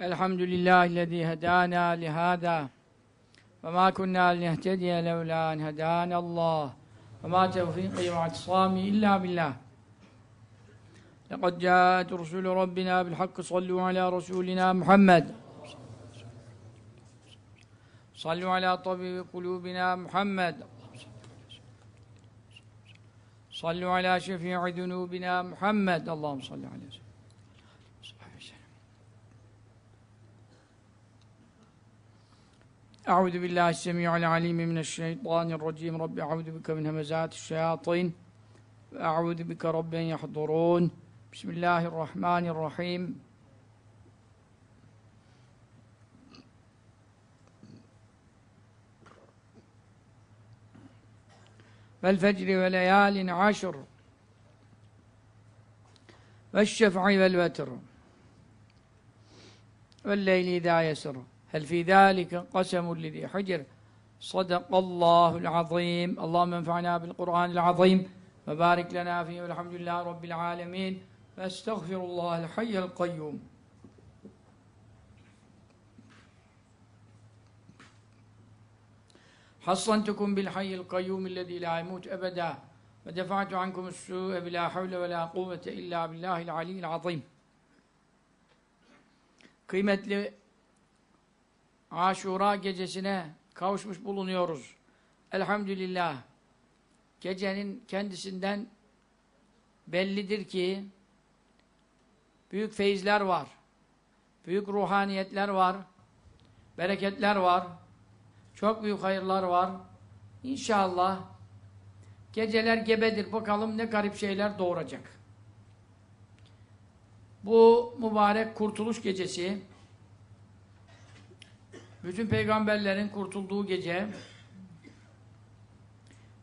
الحمد لله الذي هدانا لهذا وما كنا لنهتدي لولا أن هدانا الله. وما توفيقي واعتصامي إلا بالله. لقد جاءت رسل ربنا بالحق صلوا على رسولنا محمد. صلوا على طبيب قلوبنا محمد. صلوا على شفيع ذنوبنا محمد. اللهم صل على سيدنا أعوذ بالله السميع العليم من الشيطان الرجيم رب أعوذ بك من همزات الشياطين وأعوذ بك رب أن يحضرون بسم الله الرحمن الرحيم والفجر وليال عشر والشفع والوتر والليل إذا يسر هل في ذلك قسم لذي حجر؟ صدق الله العظيم. اللهم انفعنا بالقرآن العظيم. وبارك لنا فيه والحمد لله رب العالمين. فاستغفر الله الحي القيوم. حصنتكم بالحي القيوم الذي لا يموت أبدا. ودفعت عنكم السوء بلا حول ولا قوة إلا بالله العلي العظيم. Kıymetli Aşura gecesine kavuşmuş bulunuyoruz. Elhamdülillah. Gecenin kendisinden bellidir ki büyük feyizler var. Büyük ruhaniyetler var. Bereketler var. Çok büyük hayırlar var. İnşallah geceler gebedir. Bakalım ne garip şeyler doğuracak. Bu mübarek kurtuluş gecesi bütün peygamberlerin kurtulduğu gece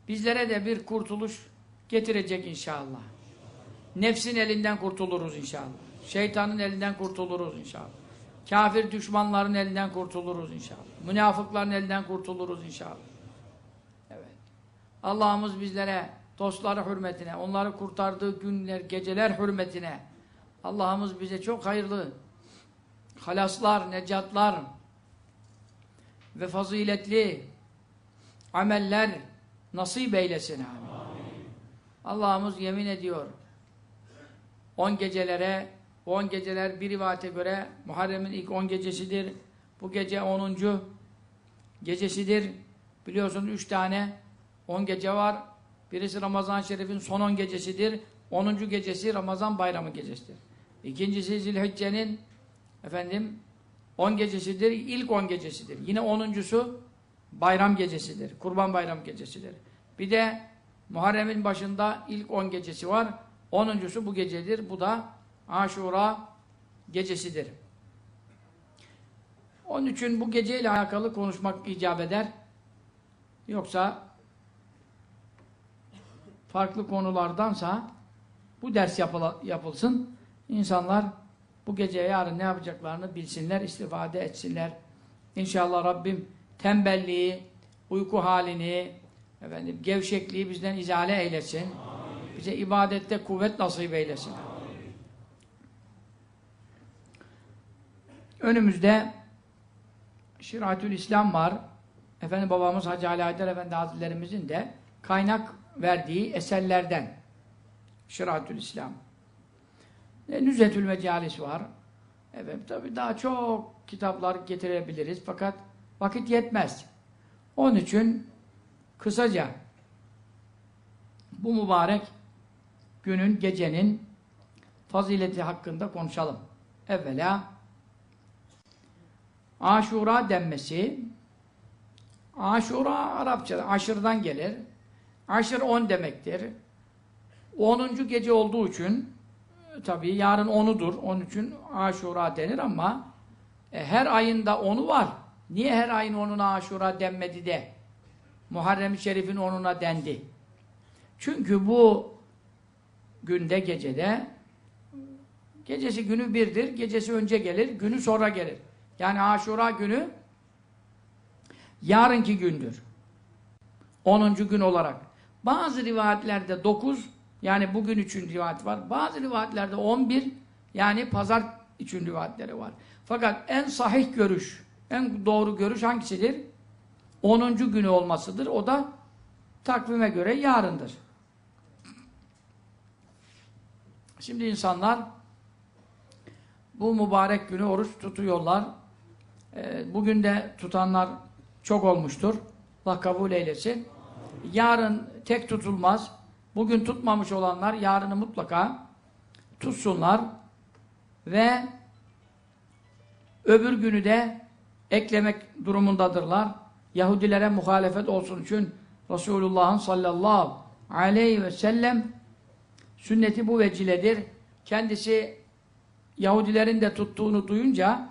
bizlere de bir kurtuluş getirecek inşallah. Nefsin elinden kurtuluruz inşallah. Şeytanın elinden kurtuluruz inşallah. Kafir düşmanların elinden kurtuluruz inşallah. Münafıkların elinden kurtuluruz inşallah. Evet. Allah'ımız bizlere dostları hürmetine, onları kurtardığı günler, geceler hürmetine Allah'ımız bize çok hayırlı halaslar, necatlar ve faziletli ameller nasip eylesin. Allah'ımız yemin ediyor. On gecelere, on geceler bir rivayete göre Muharrem'in ilk on gecesidir. Bu gece onuncu gecesidir. Biliyorsunuz üç tane on gece var. Birisi Ramazan-ı Şerif'in son on gecesidir. Onuncu gecesi Ramazan bayramı gecesidir. İkincisi Zilhicce'nin efendim 10 gecesidir, ilk 10 gecesidir. Yine onuncusu bayram gecesidir, kurban bayram gecesidir. Bir de Muharrem'in başında ilk 10 gecesi var. Onuncusu bu gecedir. Bu da Aşura gecesidir. Onun için bu geceyle alakalı konuşmak icap eder. Yoksa farklı konulardansa bu ders yapılsın. İnsanlar bu gece yarın ne yapacaklarını bilsinler, istifade etsinler. İnşallah Rabbim tembelliği, uyku halini, efendim, gevşekliği bizden izale eylesin. Amin. Bize ibadette kuvvet nasip eylesin. Amin. Önümüzde Şiratül İslam var. Efendim babamız Hacı Ali Haydar Efendi Hazretlerimizin de kaynak verdiği eserlerden Şiratül İslam. E, Nüzetül Mecalis var. Evet, tabii daha çok kitaplar getirebiliriz fakat vakit yetmez. Onun için kısaca bu mübarek günün, gecenin fazileti hakkında konuşalım. Evvela Aşura denmesi Aşura Arapçada aşırdan gelir. Aşır on demektir. Onuncu gece olduğu için tabii yarın onudur. Onun için aşura denir ama e, her ayında onu var. Niye her ayın onuna aşura denmedi de Muharrem-i Şerif'in onuna dendi? Çünkü bu günde, gecede gecesi günü birdir. Gecesi önce gelir, günü sonra gelir. Yani aşura günü yarınki gündür. 10. gün olarak. Bazı rivayetlerde 9 yani bugün için rivayet var. Bazı rivayetlerde 11 yani pazar için rivayetleri var. Fakat en sahih görüş, en doğru görüş hangisidir? 10. günü olmasıdır. O da takvime göre yarındır. Şimdi insanlar bu mübarek günü oruç tutuyorlar. Ee, bugün de tutanlar çok olmuştur. Allah kabul eylesin. Yarın tek tutulmaz. Bugün tutmamış olanlar yarını mutlaka tutsunlar ve öbür günü de eklemek durumundadırlar. Yahudilere muhalefet olsun için Resulullah'ın sallallahu aleyhi ve sellem sünneti bu veciledir. Kendisi Yahudilerin de tuttuğunu duyunca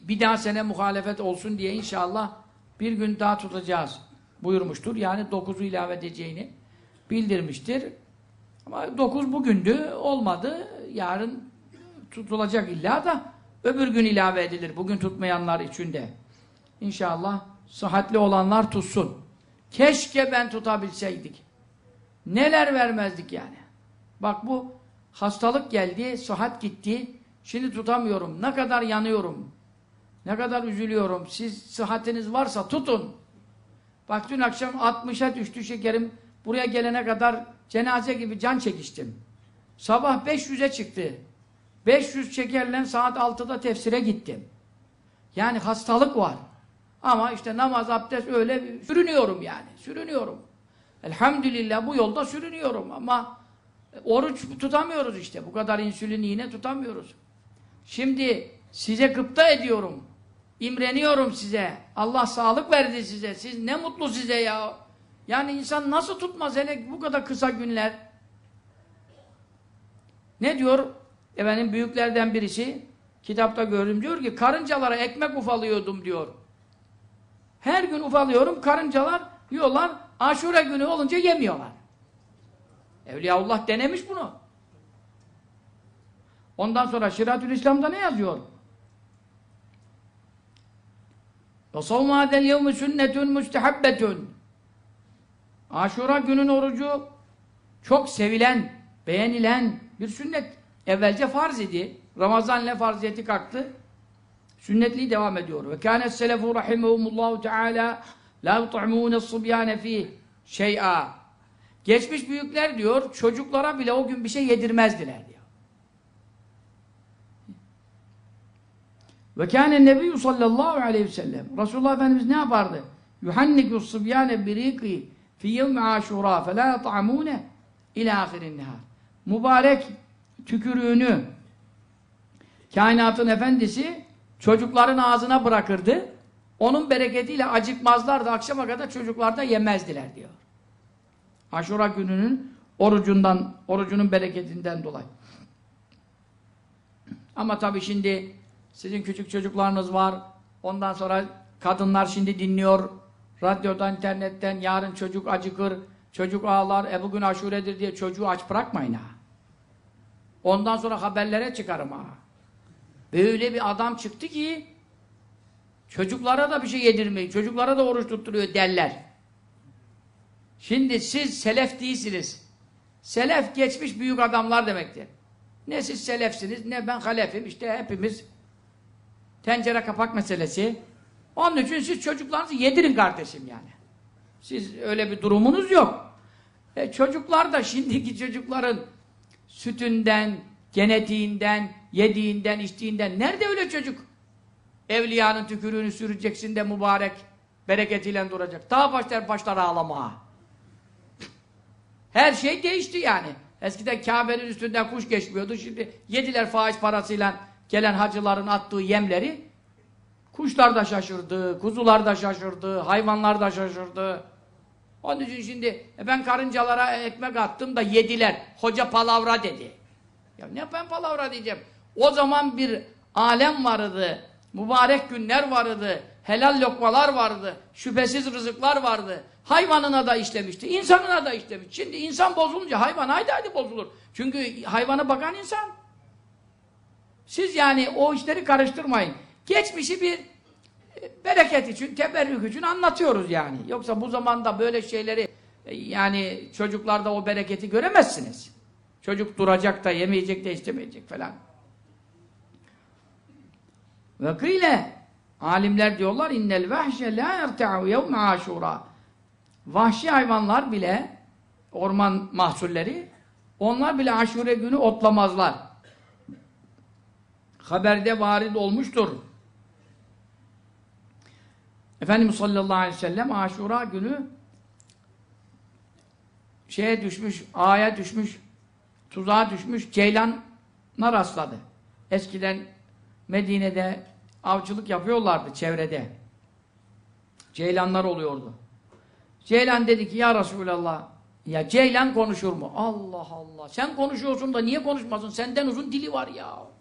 bir daha sene muhalefet olsun diye inşallah bir gün daha tutacağız buyurmuştur. Yani dokuzu ilave edeceğini bildirmiştir. Ama dokuz bugündü, olmadı. Yarın tutulacak illa da öbür gün ilave edilir. Bugün tutmayanlar için de. İnşallah sıhhatli olanlar tutsun. Keşke ben tutabilseydik. Neler vermezdik yani. Bak bu hastalık geldi, sıhhat gitti. Şimdi tutamıyorum. Ne kadar yanıyorum. Ne kadar üzülüyorum. Siz sıhhatiniz varsa tutun. Bak dün akşam 60'a düştü şekerim. Buraya gelene kadar cenaze gibi can çekiştim. Sabah 500'e çıktı. 500 şekerle saat 6'da tefsire gittim. Yani hastalık var. Ama işte namaz, abdest öyle sürünüyorum yani. Sürünüyorum. Elhamdülillah bu yolda sürünüyorum ama oruç tutamıyoruz işte. Bu kadar insülin iğne tutamıyoruz. Şimdi size gıpta ediyorum. İmreniyorum size. Allah sağlık verdi size. Siz ne mutlu size ya. Yani insan nasıl tutmaz hele bu kadar kısa günler. Ne diyor? Efendim büyüklerden birisi kitapta gördüm diyor ki karıncalara ekmek ufalıyordum diyor. Her gün ufalıyorum karıncalar yiyorlar. Aşure günü olunca yemiyorlar. Evliyaullah denemiş bunu. Ondan sonra Şiratül İslam'da ne yazıyor? Ve savmâ adel yevmi sünnetün müstehabbetün. Aşura günün orucu çok sevilen, beğenilen bir sünnet. Evvelce farz idi. Ramazanla farziyeti kalktı. Sünnetliği devam ediyor. Ve kânet selefu rahimehumullahu teâlâ la yut'imûne sıbyâne fîh şey'a. Geçmiş büyükler diyor, çocuklara bile o gün bir şey yedirmezdiler Ve kâne nebiyyü sallallahu aleyhi ve sellem. Resulullah Efendimiz ne yapardı? Yuhanniku sıbyâne birîkî fi yevmi aşurâ fe lâ yat'amûne ilâ ahirin nehâr. Mübarek tükürüğünü kainatın efendisi çocukların ağzına bırakırdı. Onun bereketiyle acıkmazlardı. Akşama kadar çocuklar da yemezdiler diyor. Aşura gününün orucundan, orucunun bereketinden dolayı. Ama tabii şimdi sizin küçük çocuklarınız var. Ondan sonra kadınlar şimdi dinliyor. Radyodan, internetten yarın çocuk acıkır, çocuk ağlar, e bugün aşuredir diye çocuğu aç bırakmayın ha. Ondan sonra haberlere çıkarım ha. Böyle bir adam çıktı ki çocuklara da bir şey yedirmeyin, çocuklara da oruç tutturuyor derler. Şimdi siz selef değilsiniz. Selef geçmiş büyük adamlar demektir. Ne siz selefsiniz ne ben halefim. İşte hepimiz tencere kapak meselesi. Onun için siz çocuklarınızı yedirin kardeşim yani. Siz öyle bir durumunuz yok. E, çocuklar da şimdiki çocukların sütünden, genetiğinden, yediğinden, içtiğinden nerede öyle çocuk? Evliyanın tükürüğünü süreceksin de mübarek bereketiyle duracak. Daha başlar başlar ağlamaya. Her şey değişti yani. Eskiden Kabe'nin üstünden kuş geçmiyordu. Şimdi yediler faiz parasıyla gelen hacıların attığı yemleri. Kuşlar da şaşırdı, kuzular da şaşırdı, hayvanlar da şaşırdı. Onun için şimdi e ben karıncalara ekmek attım da yediler. Hoca palavra dedi. Ya ne ben palavra diyeceğim. O zaman bir alem vardı. Mübarek günler vardı. Helal lokmalar vardı. Şüphesiz rızıklar vardı. Hayvanına da işlemişti. insanına da işlemiş. Şimdi insan bozulunca hayvan haydi haydi bozulur. Çünkü hayvana bakan insan. Siz yani o işleri karıştırmayın. Geçmişi bir e, bereket için, teberrük için anlatıyoruz yani. Yoksa bu zamanda böyle şeyleri e, yani çocuklarda o bereketi göremezsiniz. Çocuk duracak da yemeyecek de istemeyecek falan. Ve kıyle alimler diyorlar innel vahşe la yerta'u yevme aşura. Vahşi hayvanlar bile orman mahsulleri onlar bile aşure günü otlamazlar. Haberde varid olmuştur. Efendimiz sallallahu aleyhi ve sellem aşura günü şeye düşmüş, ağaya düşmüş, tuzağa düşmüş ceylana rastladı. Eskiden Medine'de avcılık yapıyorlardı çevrede. Ceylanlar oluyordu. Ceylan dedi ki ya Resulallah ya Ceylan konuşur mu? Allah Allah. Sen konuşuyorsun da niye konuşmasın? Senden uzun dili var ya.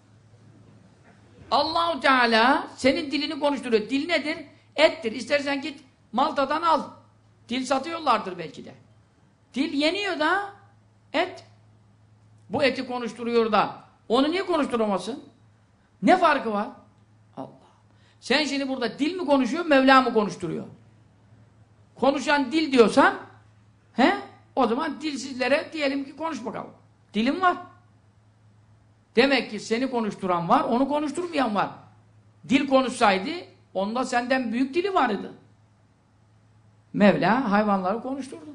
Allahu Teala senin dilini konuşturuyor. Dil nedir? Ettir. İstersen git Malta'dan al. Dil satıyorlardır belki de. Dil yeniyor da et. Bu eti konuşturuyor da onu niye konuşturamasın? Ne farkı var? Allah. Sen şimdi burada dil mi konuşuyor, Mevla mı konuşturuyor? Konuşan dil diyorsan he? O zaman dilsizlere diyelim ki konuş bakalım. Dilim var. Demek ki seni konuşturan var, onu konuşturmayan var. Dil konuşsaydı, onda senden büyük dili vardı. Mevla hayvanları konuşturdu.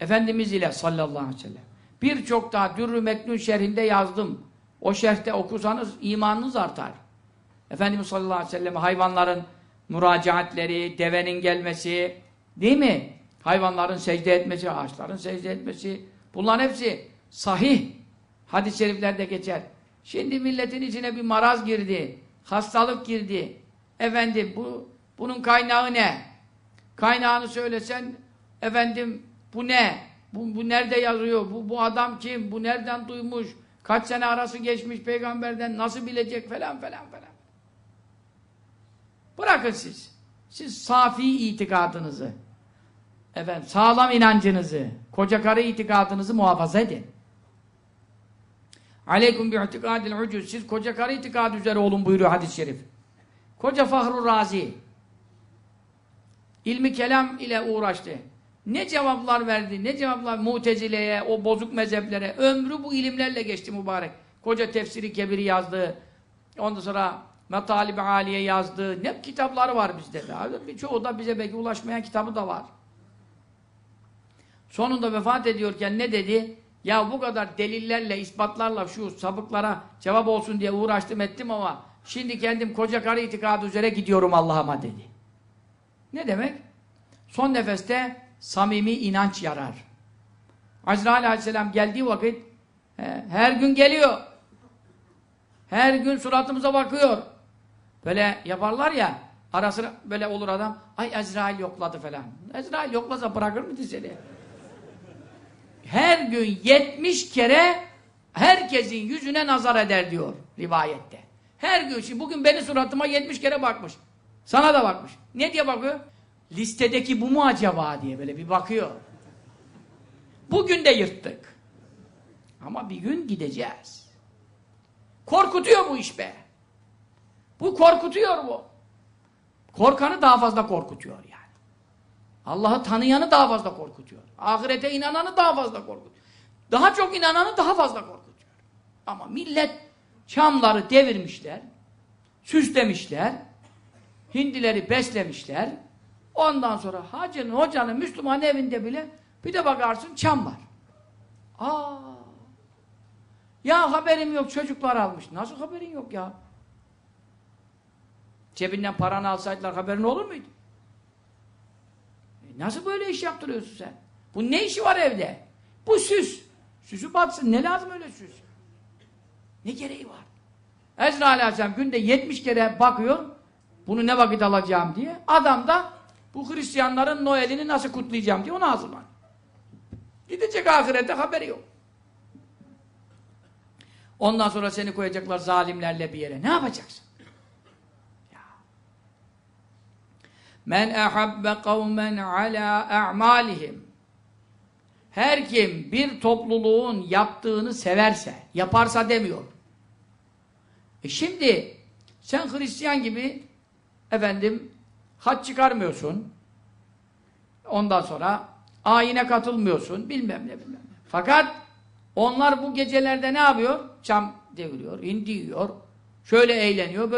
Efendimiz ile sallallahu aleyhi ve sellem. Birçok daha Dürrü Meknun şerhinde yazdım. O şerhte okusanız imanınız artar. Efendimiz sallallahu aleyhi ve sellem hayvanların müracaatleri, devenin gelmesi, değil mi? Hayvanların secde etmesi, ağaçların secde etmesi, bunların hepsi sahih. Hadis-i şeriflerde geçer. Şimdi milletin içine bir maraz girdi, hastalık girdi. Efendim bu bunun kaynağı ne? Kaynağını söylesen, efendim bu ne? Bu, bu nerede yazıyor? Bu, bu adam kim? Bu nereden duymuş? Kaç sene arası geçmiş peygamberden nasıl bilecek falan falan falan. Bırakın siz. Siz safi itikadınızı, efendim sağlam inancınızı, koca karı itikadınızı muhafaza edin. Aleyküm bi itikadil ucuz. Siz koca karı itikadı üzere olun buyuruyor hadis-i şerif. Koca Fahru Razi ilmi kelam ile uğraştı. Ne cevaplar verdi, ne cevaplar mutezileye, o bozuk mezheplere. Ömrü bu ilimlerle geçti mübarek. Koca tefsiri kebiri yazdı. Ondan sonra Metalib-i Aliye yazdı. Ne kitapları var bizde de. Birçoğu da bize belki ulaşmayan kitabı da var. Sonunda vefat ediyorken ne dedi? Ya bu kadar delillerle, ispatlarla şu sabıklara cevap olsun diye uğraştım ettim ama şimdi kendim koca karı itikadı üzere gidiyorum Allah'ıma dedi. Ne demek? Son nefeste samimi inanç yarar. Azrail aleyhisselam geldiği vakit he, her gün geliyor. Her gün suratımıza bakıyor. Böyle yaparlar ya ara sıra böyle olur adam ay Azrail yokladı falan. Azrail yoklasa bırakır mıydı seni? Her gün 70 kere herkesin yüzüne nazar eder diyor rivayette. Her gün şimdi bugün beni suratıma 70 kere bakmış. Sana da bakmış. Ne diye bakıyor? Listedeki bu mu acaba diye böyle bir bakıyor. Bugün de yırttık. Ama bir gün gideceğiz. Korkutuyor bu iş be. Bu korkutuyor bu. Korkanı daha fazla korkutuyor yani. Allah'ı tanıyanı daha fazla korkutuyor. Ahirete inananı daha fazla korkutuyor. Daha çok inananı daha fazla korkutuyor. Ama millet çamları devirmişler, süslemişler, hindileri beslemişler. Ondan sonra hacının, hocanın, Müslüman evinde bile bir de bakarsın çam var. Aa! Ya haberim yok çocuklar almış. Nasıl haberin yok ya? Cebinden paranı alsaydılar haberin olur muydu? Nasıl böyle iş yaptırıyorsun sen? Bu ne işi var evde? Bu süs. Süsü batsın. Ne lazım öyle süs? Ne gereği var? Ezra Aleyhisselam günde 70 kere bakıyor. Bunu ne vakit alacağım diye. Adam da bu Hristiyanların Noel'ini nasıl kutlayacağım diye ona hazırlan. Gidecek ahirette haberi yok. Ondan sonra seni koyacaklar zalimlerle bir yere. Ne yapacaksın? Men ehabbe kavmen ala a'malihim her kim bir topluluğun yaptığını severse, yaparsa demiyor. E şimdi sen Hristiyan gibi efendim haç çıkarmıyorsun. Ondan sonra ayine katılmıyorsun. Bilmem ne bilmem ne. Fakat Onlar bu gecelerde ne yapıyor? Çam deviriyor, hindi yiyor, şöyle eğleniyor, böyle